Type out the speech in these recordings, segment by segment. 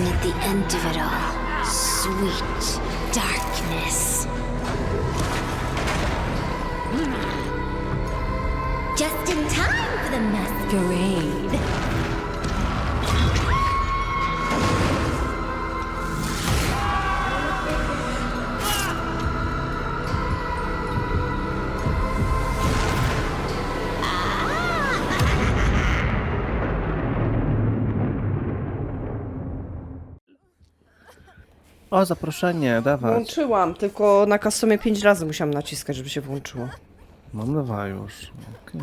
And at the end of it all, sweet darkness. Hmm. Just in time for the masquerade. O, zaproszenie, dawać. Włączyłam, tylko na customie 5 razy musiałam naciskać, żeby się włączyło. Mam lewa już. Okej.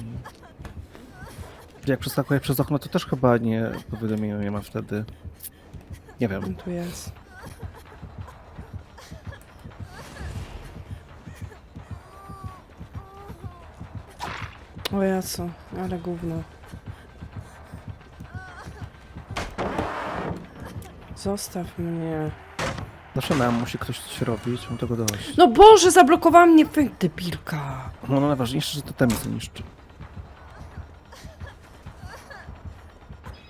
Jak przeskakuję przez okno, to też chyba nie powiadomienia nie ma wtedy. Nie wiem. Tu jest. O jaco, ale gówno. Zostaw mnie. Zawsze nam musi ktoś coś robić, mam tego dość. No Boże, zablokowała mnie pęk, debilka. No, no najważniejsze, że to temy zniszczy.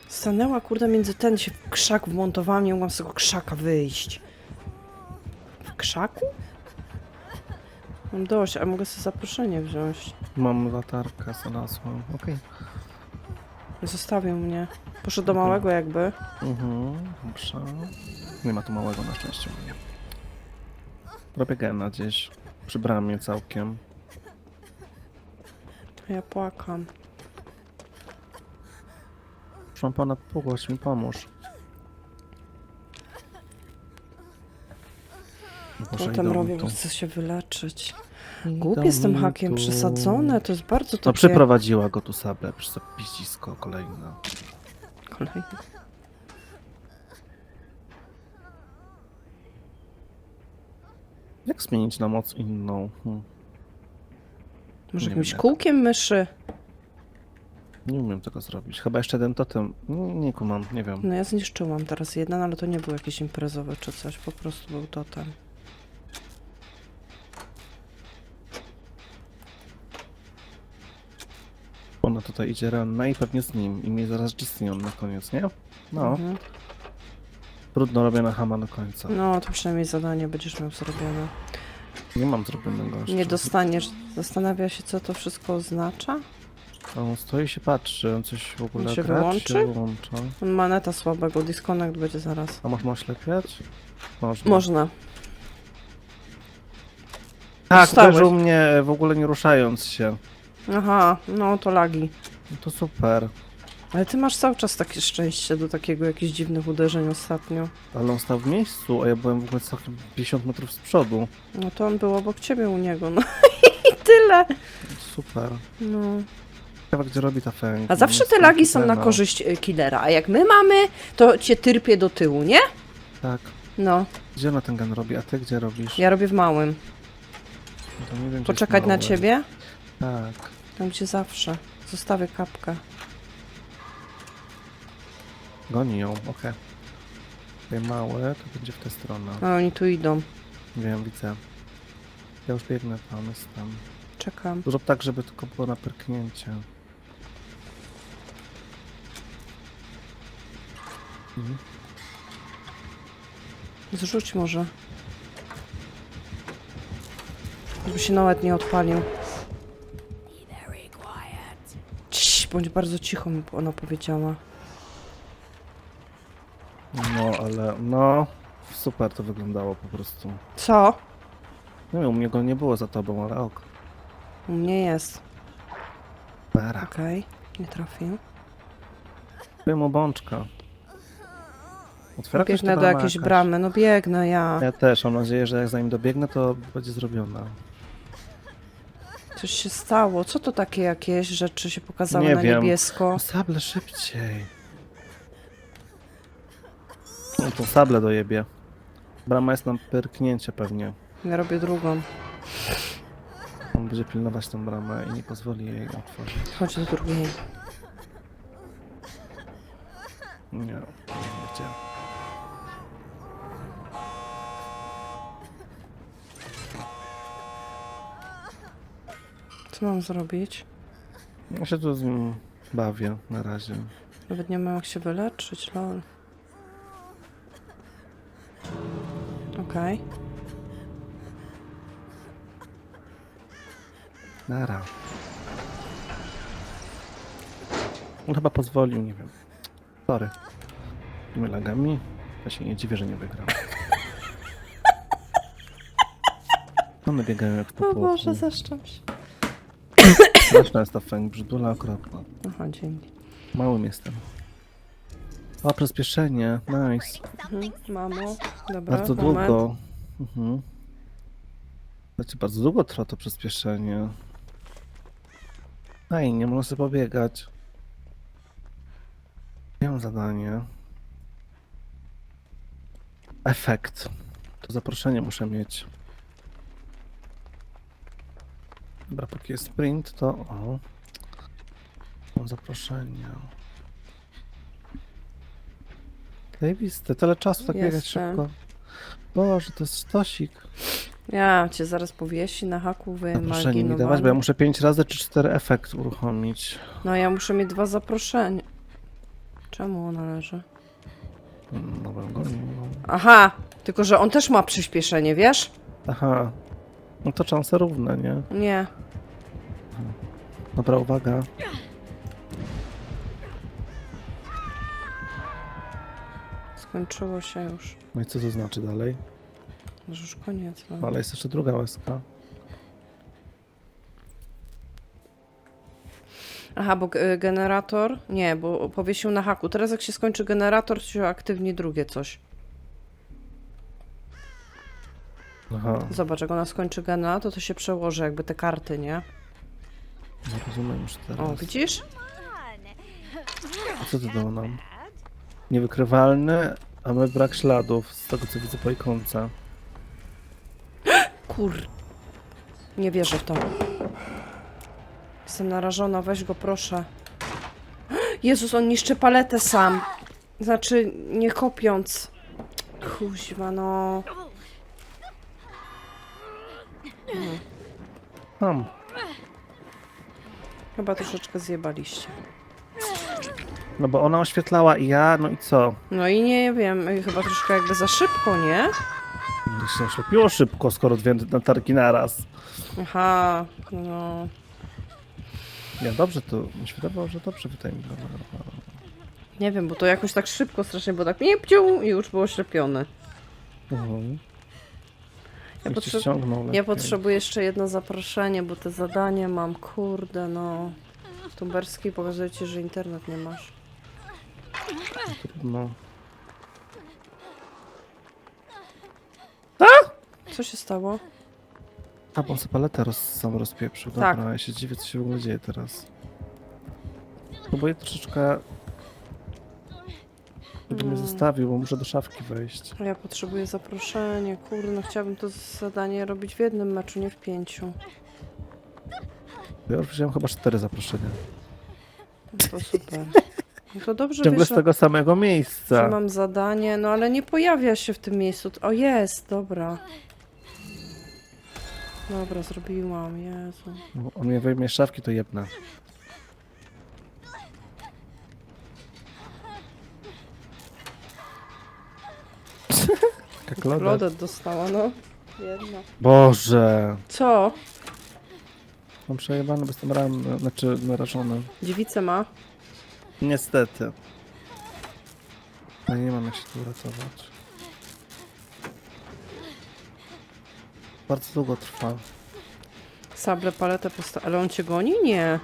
Stanęła kurde między ten się w krzak wmontowałam, nie mogłam z tego krzaka wyjść. W krzaku? Mam dość, a mogę sobie zaproszenie wziąć. Mam latarkę, znalazłam. Okej. Zostawił mnie. Poszedł do małego jakby. Mhm, dobrze. Nie ma tu małego na szczęście u mnie. Robię gdzieś. Przy bramie całkiem. Ja płakam. Ponad pół, chodź mi pomóż. Boże, Potem robię, tu. chcę się wyleczyć. Głupie z tym hakiem tu. przesadzone, to jest bardzo No takie... przyprowadziła go tu sable, przez to piździsko kolejne. Kolejny. Jak zmienić na moc inną? Hm. Może Nie jakimś wiem jak. kółkiem myszy? Nie umiem tego zrobić. Chyba jeszcze jeden totem. Nie, nie kumam, nie wiem. No ja zniszczyłam teraz jeden, ale to nie był jakiś imprezowy czy coś, po prostu był totem. Ona tutaj idzie ranna i pewnie z nim. I mnie zaraz Gisnion na koniec, nie? No, Mhm. Trudno robię na hama do końca. No, to przynajmniej zadanie będziesz miał zrobione. Nie mam zrobionego jeszcze. Nie dostaniesz. Zastanawia się, co to wszystko oznacza? On stoi i się patrzy, on coś w ogóle On się gra, czy wyłączy? się wyłącza. On ma neta słabego, disconnect będzie zaraz. A można oślepiać? Można. Można. Tak, Wstałeś. uderzył mnie w ogóle nie ruszając się. Aha, no to lagi. No to super. Ale ty masz cały czas takie szczęście do takiego jakichś dziwnych uderzeń ostatnio. Ale on stał w miejscu, a ja byłem w ogóle całkiem 50 metrów z przodu. No to on był obok ciebie u niego, no i tyle. Super. No. Ciekawe, gdzie robi ta fęg. A zawsze te lagi są na korzyść y, killera, a jak my mamy, to cię tyrpie do tyłu, nie? Tak. No, Gdzie ona ten gun robi, a ty gdzie robisz? ja robię w małym. No to nie wiem, gdzie jest Poczekać na mały. ciebie? Tak. Tam gdzie zawsze. Zostawię kapkę. Goni ją, okej. Okay. małe, to będzie w tę stronę. A oni tu idą. Wiem, widzę. Ja już biegnę tam, jestem. Czekam. Zrób tak, żeby tylko było na pyrknięcie. Mhm. Zrzuć może. Żeby się nawet nie odpalił. Cii, bądź bardzo cicho, mi ona powiedziała. No, ale no... Super to wyglądało po prostu. Co? Nie wiem, u mnie go nie było za tobą, ale ok. U mnie jest. Pera. Okej, nie trafił. Byłem mu bączka. Otwiera ktoś Biegnę do jakiejś bramy, no biegnę ja. Ja też, mam nadzieję, że jak zanim dobiegnę, to będzie zrobiona. Coś się stało. Co to takie jakieś rzeczy się pokazały Nie na wiem. niebiesko? No sable szybciej. No to sable dojebie. Brama jest na pyrknięcie pewnie. Ja robię drugą. On będzie pilnować tę bramę i nie pozwoli jej otworzyć. Chodź do drugiej. Nie, nie gdzie. Co mam zrobić? Ja się tu z nim bawię na razie. Nawet nie mam jak się wyleczyć, lol. Okej. Nara. On chyba pozwolił, nie wiem. Sorry. Tymi lagami. Ja się nie dziwię, że nie wygram. One biegają jak po O. Boże, zeszczam się. Straszna jest ta fęg, brzydula okropna. Aha, dzięki. Małym jestem. O, przyspieszenie. Nice. Mhm. Mamo, dobra, Bardzo moment. długo. Mhm. Znaczy, bardzo długo trwa to przyspieszenie. Fajnie, można sobie pobiegać. Mam zadanie. Efekt. To zaproszenie muszę mieć. Dobra, póki jest sprint, to o. Mam zaproszenie. Zajebiste, tyle czasu tak biegać Jestem. szybko. Boże, to jest stosik. Ja cię zaraz powiesi na haku Zaproszenie mi dawać, bo ja wyimaginowany. muszę 5 razy czy 4 efekt uruchomić. No ja muszę mieć dwa zaproszenia. Czemu ona leży? Mm, Dobra, gonię. Aha, tylko że on też ma przyspieszenie, wiesz? Aha. No to szanse równe, nie? Nie. Dobra, uwaga. Skończyło się już. No i co to znaczy dalej? Może już koniec. No. Ale jest jeszcze druga łezka. Aha, bo g- generator... Nie, bo powiesił na haku. Teraz jak się skończy generator, to się aktywni drugie coś. Aha, Zobacz, jak ona skończy generator, to się przełoży jakby te karty, nie? nie rozumiem już O, teraz. widzisz? A co to dało nam? Niewykrywalny, a my brak śladów, z tego co widzę po ikonce. Kur... Nie wierzę w to. Jestem narażona, weź go proszę. Jezus, on niszczy paletę sam. Znaczy, nie kopiąc. Kuźwa, no. Mam. Chyba troszeczkę zjebaliście. No bo ona oświetlała i ja, no i co? No i nie wiem, chyba troszkę jakby za szybko, nie? Się oślepiło szybko, skoro dwie latarki naraz. Aha, no. Ja dobrze to, mi się wydawało, że dobrze tutaj mi Nie wiem, bo to jakoś tak szybko strasznie, bo tak nie pciu i już było oślepione. Mhm. Ja, cię potrze- ściągnął ja lepiej. potrzebuję jeszcze jedno zaproszenie, bo te zadanie mam, kurde, no. Tumberski pokazuje ci, że internet nie masz. Trudno. Co się stało? A, bo on sobie paletę roz, sam rozpieprzył. Dobra, Tak. ja się dziwię, co się w ogóle dzieje teraz. Próbuję troszeczkę... Żeby mnie Mm. zostawił, bo muszę do szafki wejść. Ja potrzebuję zaproszenie, kurde, no chciałabym to zadanie robić w jednym meczu, nie w pięciu. Ja już wziąłem chyba cztery zaproszenia. No to super. No to dobrze Ciągle wiesz, z tego samego że miejsca. mam zadanie, no ale nie pojawia się w tym miejscu. O, jest, dobra. Dobra, zrobiłam, Jezu. Bo On mnie wyjmie z szafki, to jebna. Jak. Lodet dostała, no. Jedna. Boże! Co? Mam przejebane, bo jestem ranny, znaczy narażony. Dziewicę ma? Niestety. A nie mam jak się tu uratować. Bardzo długo trwa. Sable, paletę posta... Ale on cię goni? Nie.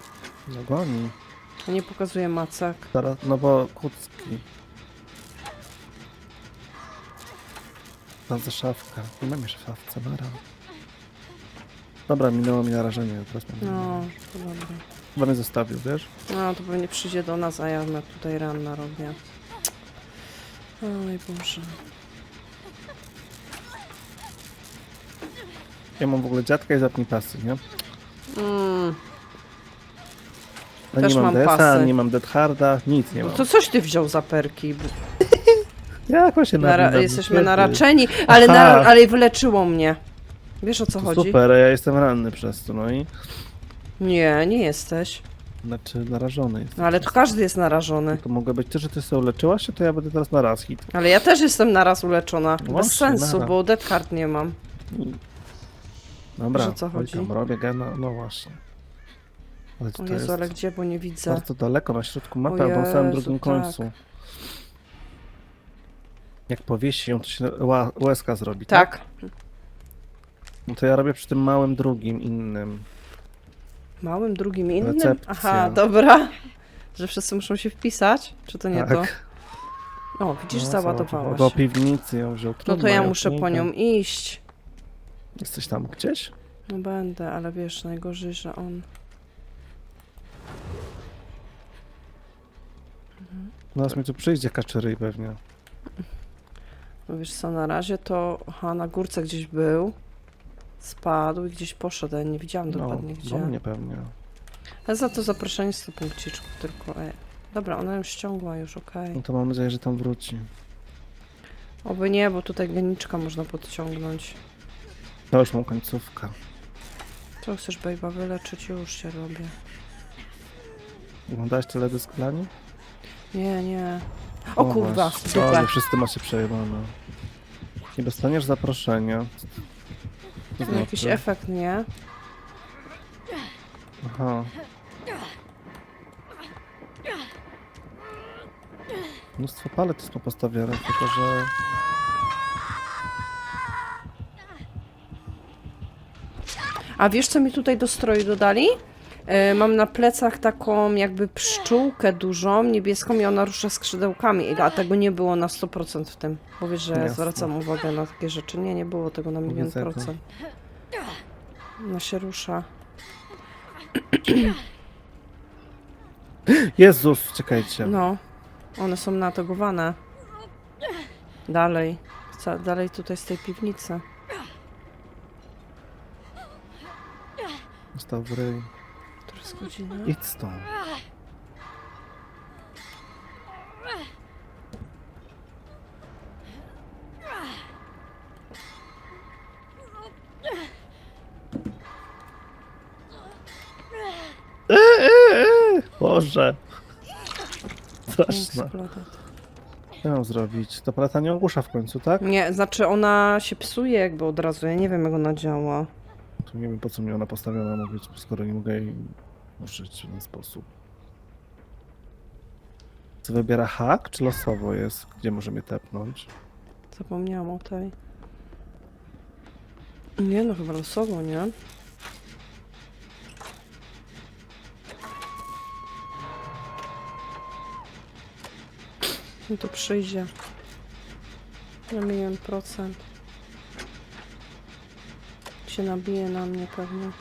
No goni. To nie pokazuje macek. Zaraz, no bo kucki. Za szafka. Nie mam jeszcze szafce, bara. Dobra, minęło mi narażenie, teraz mam. No, to dobra. Chyba mnie zostawił, wiesz? No, to pewnie przyjdzie do nas, a ja na tutaj ranna robię. Oj Boże. Ja mam w ogóle dziadka i zapnij pasy, nie? Mm, A Też nie mam mam DS-a, pasy. nie mam Dead Harda, nic nie no mam. to coś ty wziął za perki. bo Jak właśnie Nara- na, jesteśmy naraczeni, ale, Aha. nar- ale wyleczyło mnie. Wiesz o co To chodzi? super, ja jestem ranny przez to, no i... Nie, nie jesteś. Znaczy narażony jest. No ale to każdy jest narażony. To mogę być ty, że ty sobie uleczyłaś się, to ja będę teraz na raz hit. Ale ja też jestem naraz uleczona. Bez Właśnie, sensu, nara. bo dead card nie mam. Dobra, Że co chodzi? tam robię gena, no właśnie. Ale O to Jezu, jest ale gdzie, bo nie widzę. bardzo daleko, na środku mapy, O albo na samym Jezu, drugim tak. końcu. Jak powiesi ją, to się ła, łezka zrobi, tak? Tak. No to ja robię przy tym małym drugim, innym. Małym, drugim, innym? Recepcja. Aha, dobra. Że wszyscy muszą się wpisać? Czy to nie to? tak. O, widzisz, No, załadowałaś. Do piwnicy ją wziął. No to ja muszę po nią iść. Jesteś tam gdzieś? No będę, ale wiesz, najgorzej, że on... Zaraz mi tu przyjdzie kaczery pewnie. No wiesz co, na razie to... Aha, na górce gdzieś był. Spadł i gdzieś poszedł, ale nie widziałam No, dokładnie do gdzie. mnie pewnie. Ale za to zaproszenie 100 punkciczków tylko. E. Dobra, ona ją ściągła już, okej. No to mam nadzieję, że tam wróci. Oby nie, bo tutaj geniczka można podciągnąć. To już mam końcówkę. Co chcesz, bejba, wyleczyć? Już się robię. Oglądałeś teledysk dla niej? Nie, nie. O No kurwa, w dupę. Ale wszyscy macie przejebane. Nie dostaniesz zaproszenia. Co to No, Jakiś znaczy? efekt, nie? Aha. Mnóstwo palet jest postawione, tylko że... A wiesz, co mi tutaj do stroju dodali? E, mam na plecach taką jakby pszczółkę dużą, niebieską i ona rusza skrzydełkami, a tego nie było na 100% w tym. Bo wiesz, że ja Jasne. zwracam uwagę na takie rzeczy. Nie, nie było tego na milion Widzę to. procent. Ona się rusza. Jezus, czekajcie. No, one są natagowane. Dalej. Ca- dalej tutaj z tej piwnicy. Został w ryj. Która jest godzina? Idź stąd. Boże. Straszne. Eksplodat. Co mam zrobić? To paleta nie ogłusza w końcu, tak? Nie, znaczy ona się psuje jakby od razu. Ja nie wiem jak ona działa. To nie wiem po co mi ona postawiona ma być, skoro nie mogę jej użyć w ten sposób. Co wybiera hak, czy losowo jest? Gdzie możemy tepnąć? Zapomniałam o tej. Nie no, chyba losowo, nie? No to przyjdzie. Na milion procent. Się nabije na mnie pewnie.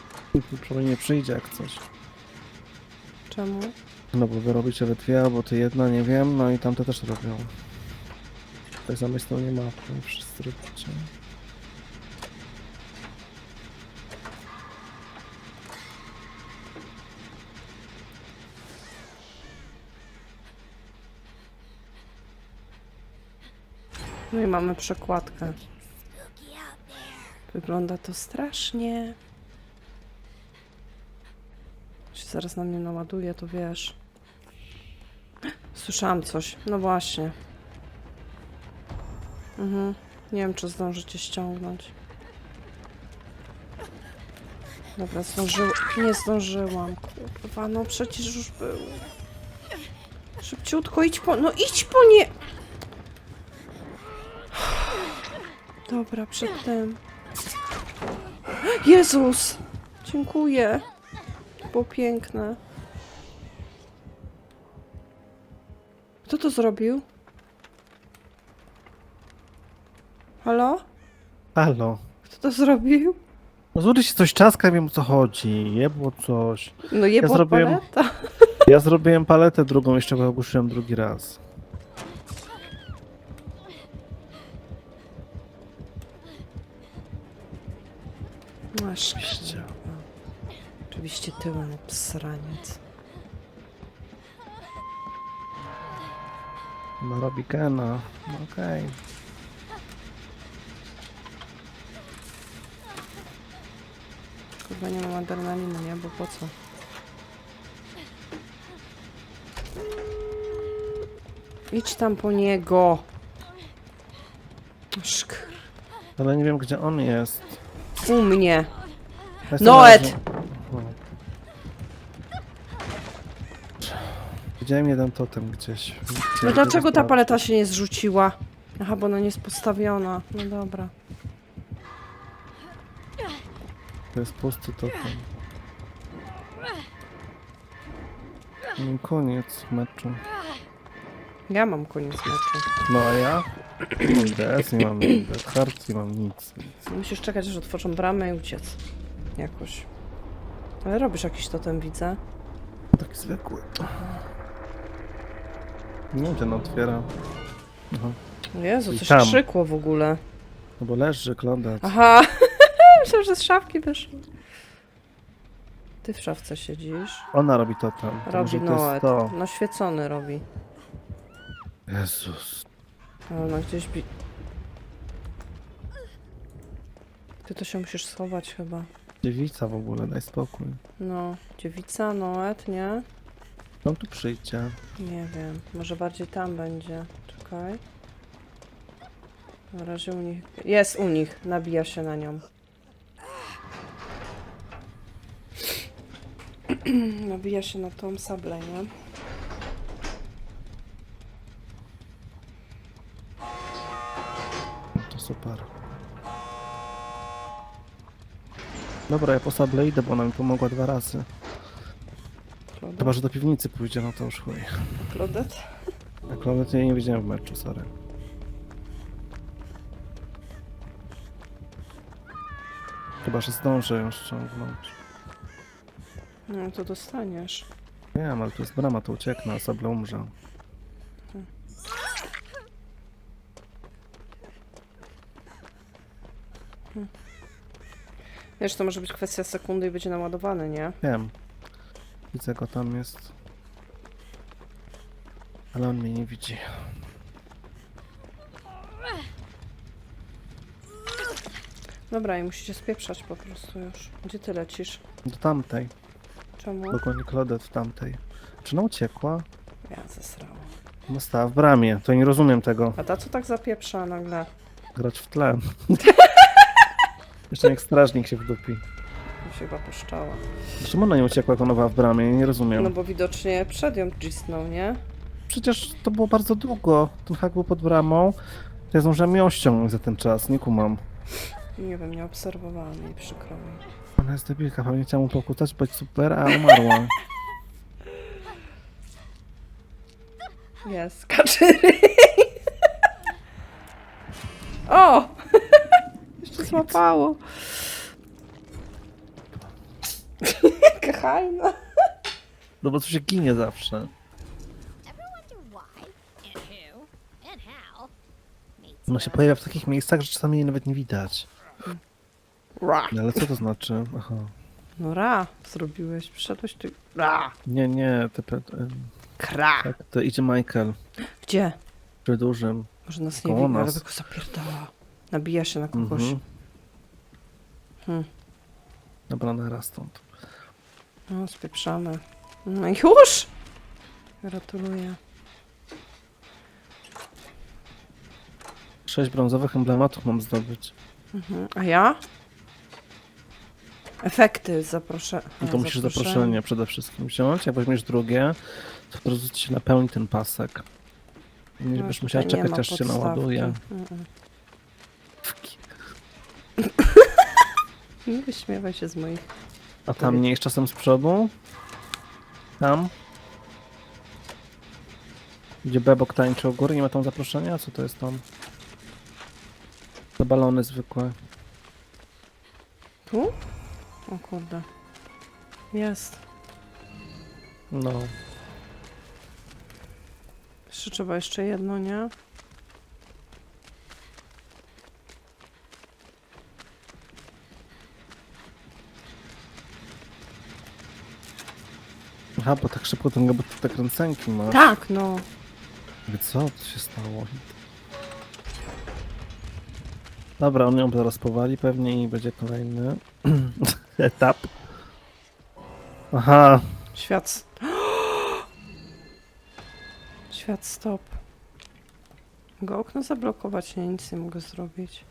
Przynajmniej nie przyjdzie jak coś. Czemu? No bo wy robicie we dwie, albo ty jedna, nie wiem, no i tamte też robią. Tej samej stronie mapy, wszyscy robicie. No i mamy przekładkę. Wygląda to strasznie. Się zaraz na mnie naładuje, to wiesz. Słyszałam coś. No właśnie. Mhm. Nie wiem, czy zdążycie ściągnąć. Dobra, zdążyłam. Nie zdążyłam. Kurwa, no przecież już był. Szybciutko, idź po... No idź po nie... Dobra, przed tym. Jezus! Dziękuję. Było piękne. Kto to zrobił? Halo? Halo. Kto to zrobił? No złoży się coś czaska, wiem o co chodzi. Jebło coś. No je Ja zrobiłem- paleta. Ja zrobiłem paletę drugą, jeszcze go ogłuszyłem drugi raz. Masz. Oczywiście. Oczywiście tyłem psraniec. No robi Kena. No Okej. Kurwa nie mam adrenaliny, nie? Bo po co? Idź tam po niego. Szk. Ale nie wiem gdzie on jest. U mnie. Noet! razem. Widziałem jeden totem gdzieś. No dlaczego go ta paleta się nie zrzuciła? Aha, bo ona nie jest postawiona. No dobra. To jest pusty totem. No, koniec meczu. Ja mam koniec meczu. No a ja? DS, nie mam Red Heart, nie mam nic. Musisz czekać, aż otworzą bramę i uciec. Jakoś. Ale robisz jakiś totem, widzę. Taki zwykły. Nie ten otwiera. Aha. Jezu, I coś tam. krzykło w ogóle. No bo leży, klondat. Aha! Myślałam, że z szafki wyszło. Ty w szafce siedzisz. Ona robi totem. To Robi może to jest Noet. to. No świecony robi. Jezus. Ale ona gdzieś bi... Ty to się musisz schować chyba. Dziewica w ogóle, daj spokój. No, dziewica, Noet, nie? On tu przyjdzie. Nie wiem, może bardziej tam będzie. Czekaj. Na razie u nich... Jest u nich, nabija się na nią. nabija się na tą sablę, nie? To super. Dobra, ja po sable idę, bo ona mi pomogła dwa razy. Klodet? Chyba, że do piwnicy pójdzie, no to już chuj. Klodet? A klonet ja nie widziałem w meczu, sorry. Chyba, że zdążę ją ściągnąć. No to dostaniesz. Wiem, ale tu jest brama, to ucieknę, a sable umrze. Wiesz, to może być kwestia sekundy i będzie naładowany, nie? Wiem. Widzę go, tam jest. Ale on mnie nie widzi. Dobra, i musicie spieprzać po prostu już. Gdzie ty lecisz? Do tamtej. Czemu? Dokładnie klodet w tamtej. Czy ona uciekła? Ja zesrałam. No stała w bramie, to nie rozumiem tego. A ta co tak zapieprza nagle? Grać w tle. Jeszcze jak strażnik się wdupi. Mi się chyba puszczała. Czemu ona nie uciekła, jak ona była w bramie? Nie rozumiem. No bo widocznie przed nią cisnął, nie? Przecież to było bardzo długo. Ten hak był pod bramą. Ja zdążyłem ją ściągnąć za ten czas, nie kumam. Nie wiem, nie obserwowałam jej, przykro mi. Ona jest debilka, pewnie chciała mu pokutać, być super, a umarła. Jest, kaczyry! o! Jeszcze złapało. Jaka hajna. No bo to się ginie zawsze. Ona się pojawia w takich miejscach, że czasami jej nawet nie widać. Ra. No ale co to znaczy? Aha. No ra, zrobiłeś. Przyszedłeś ty. Ra. Nie, nie, te, te, te, Kra. tak, to idzie Michael. Gdzie? Przy dużym. Może nas nie Koło widzi, ale by go zapierdala. Nabija się na kogoś. Mhm. Hmm. Dobra, naraz stąd. No, spieprzamy. No i już! Gratuluję. Sześć brązowych emblematów mam zdobyć. Mhm. A ja? Efekty zaproszę. No to musisz zaproszenie przede wszystkim wziąć. Jak weźmiesz drugie, to od razu ci się napełni ten pasek. Nie No, będziesz musiała czekać, aż się naładuje. Mm-mm. Nie wyśmiewaj się z moich. A tam nie jest czasem z przodu? Tam? Gdzie Bebok tańczy u góry, nie ma tam zaproszenia? Co to jest tam? To balony zwykłe. Tu? O kurde. Jest. No. Jeszcze trzeba jeszcze jedno, nie? Aha, bo tak szybko ten bo te kręcenki masz. Tak, no. Mówię, Co to się stało? Dobra, on ją zaraz powali pewnie i będzie kolejny etap. Aha, Świat. s- Świat stop. Mogę okno zablokować, nie, nic nie mogę zrobić.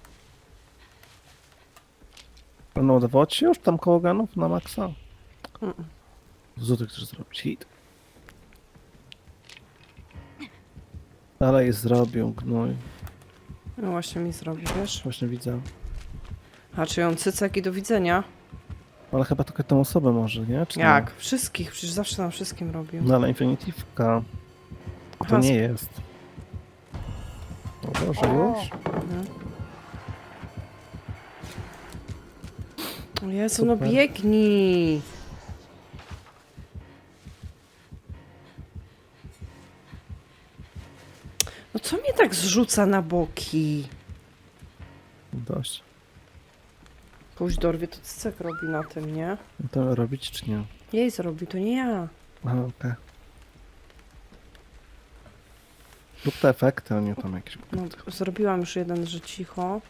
No udawało ci się już tam koło ganów na maksa? Mm. Co ty chcesz zrobić? Hit. Ale i zrobił, gnój. No właśnie mi zrobi, wiesz? Właśnie widzę. A czy ją cycek i do widzenia? Ale chyba tylko tę osobę może, nie? Czy nie? Jak? Wszystkich, przecież zawsze nam wszystkim robił. No ale infinitivka. To Aha, nie jest. O Boże, już? Mhm. Jezu, no Super. biegnij! Tak zrzuca na boki? Dość. Pójść dorwie, to cycek robi na tym, nie? To robić czy nie? Jej zrobi, to nie ja. Aha, okej. Lub te efekty, a nie tam jakieś... No, zrobiłam już jeden, że cicho.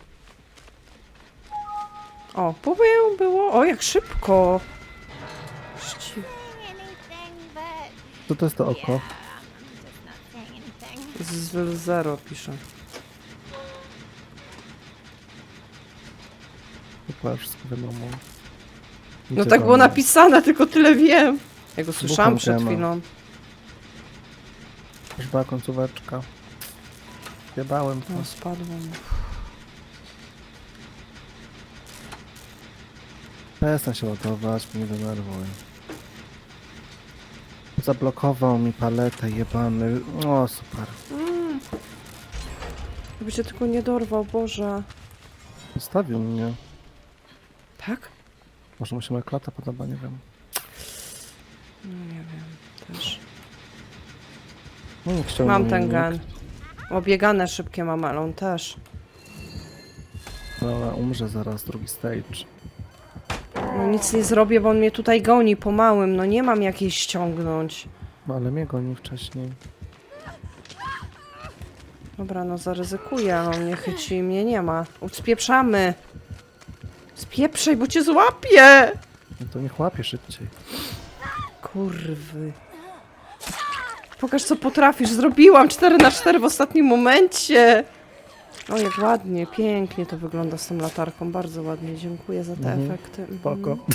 O, było, było. O, jak szybko! Ści-. Co to jest to oko? Z zero. Chyba wszystko wiadomo. No tak było napisane, tylko tyle wiem. Ja go słyszałam przed gema. chwilą. Już była końcóweczka. Zjebałem to. No, spadło mu. Przestań się ładować, mnie denerwuje. Zablokował mi paletę, jebany. O, super. Żeby cię tylko nie dorwał, Boże. Zostawił mnie. Tak? Może mu się moja klata podoba, nie wiem. No nie wiem, też. No, nie Mam ten nikt. gen. Obiegane szybkie mam, ale on też. No, ale umrze zaraz, drugi stage. No nic nie zrobię, bo on mnie tutaj goni po małym. No nie mam jakiej ściągnąć. No, ale mnie gonił wcześniej. Dobra, no zaryzykuję, on mnie chyci i mnie nie ma. Spieprzamy. Spieprzaj, bo cię złapię! No to niech łapie szybciej. Kurwy. Pokaż co potrafisz. Zrobiłam 4 na 4 w ostatnim momencie. O, jak ładnie, pięknie to wygląda z tą latarką. Bardzo ładnie. Dziękuję za te Mhm. efekty. Mhm. Spoko.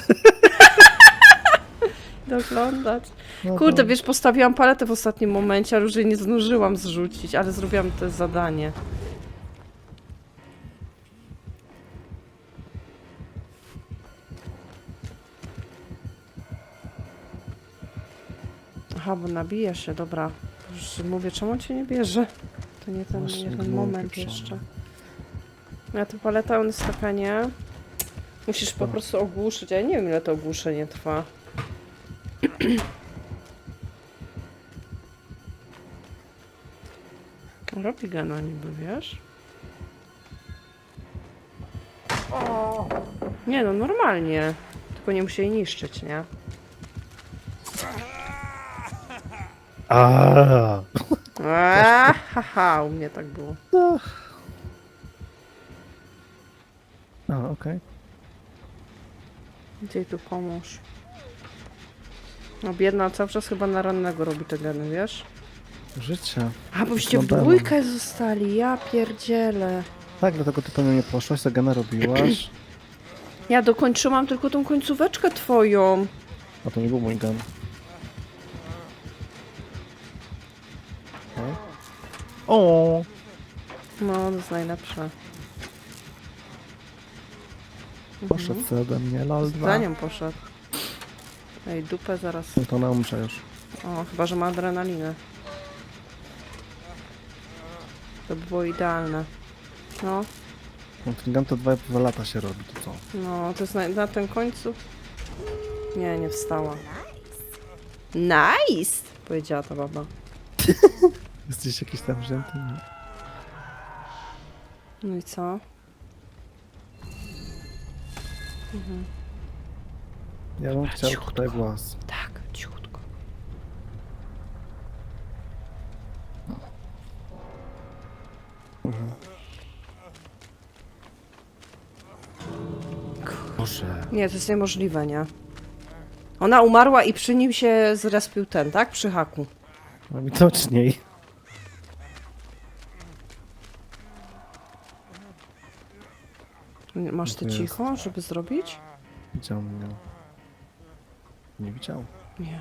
Doglądać. No Kurde, to- wiesz, postawiłam paletę w ostatnim momencie, ale już jej nie zdążyłam zrzucić, ale zrobiłam to zadanie. Aha, bo nabija się, dobra. Już mówię, czemu on cię nie bierze? To nie ten, Właśnie nie ten moment pieprzony. jeszcze. A ta paleta, on jest taka, nie? Musisz po No. prostu ogłuszyć, a ja nie wiem ile to ogłuszenie trwa. Robi gana niby, wiesz? Nie no, normalnie. Tylko nie musi jej niszczyć, nie? Eee, haha, u mnie tak było. A, okej. Gdzie tu pomóż? No biedna cały czas chyba na rannego robi te geny, wiesz? Życie. A, boście w dwójkę zostali, ja pierdzielę. Tak, dlatego ty pewnie nie poszłaś, Sagana robiłaś. Ja dokończyłam tylko tą końcóweczkę twoją. A to nie był mój gun. O! No, to jest najlepsze. Poszedł sobie ode mnie, lol 2. Za nią poszedł. Ej, dupę zaraz. No to ona umrze już. O, chyba, że ma adrenalinę. To by było idealne. No, No ten gun to 2,5 lata się robi, to co? no, to jest na, na tym końcu. Nie, nie wstała. Nice! Powiedziała ta baba. Jesteś jakiś tam wzięty? Nie. No i co? Ja bym chciał Cichutko. tutaj głos. Tak, cichutko. Boże. Nie, to jest niemożliwe, nie? Ona umarła i przy nim się zrespił ten, tak? Przy haku. No widoczniej. Masz To cicho, żeby zrobić? Widział mnie. Nie widział. Nie.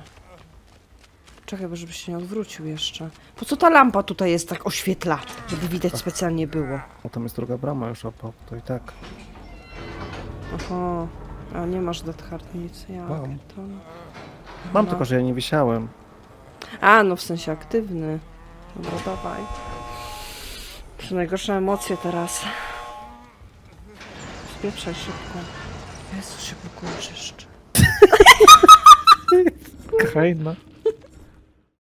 Czekaj, bo żebyś się nie odwrócił jeszcze. Po co ta lampa tutaj jest tak oświetla? Żeby widać specjalnie było. O, tam jest druga brama już opał, to i tak. Aha. A nie masz Dead Hard nic, ja Mam. pierdolę. Mam No. tylko, że ja nie wisiałem. A, no w sensie aktywny. Dobra, dawaj. Przy najgorsze emocje teraz. Spieprzaj szybko. Jezu, się jeszcze. Hejna.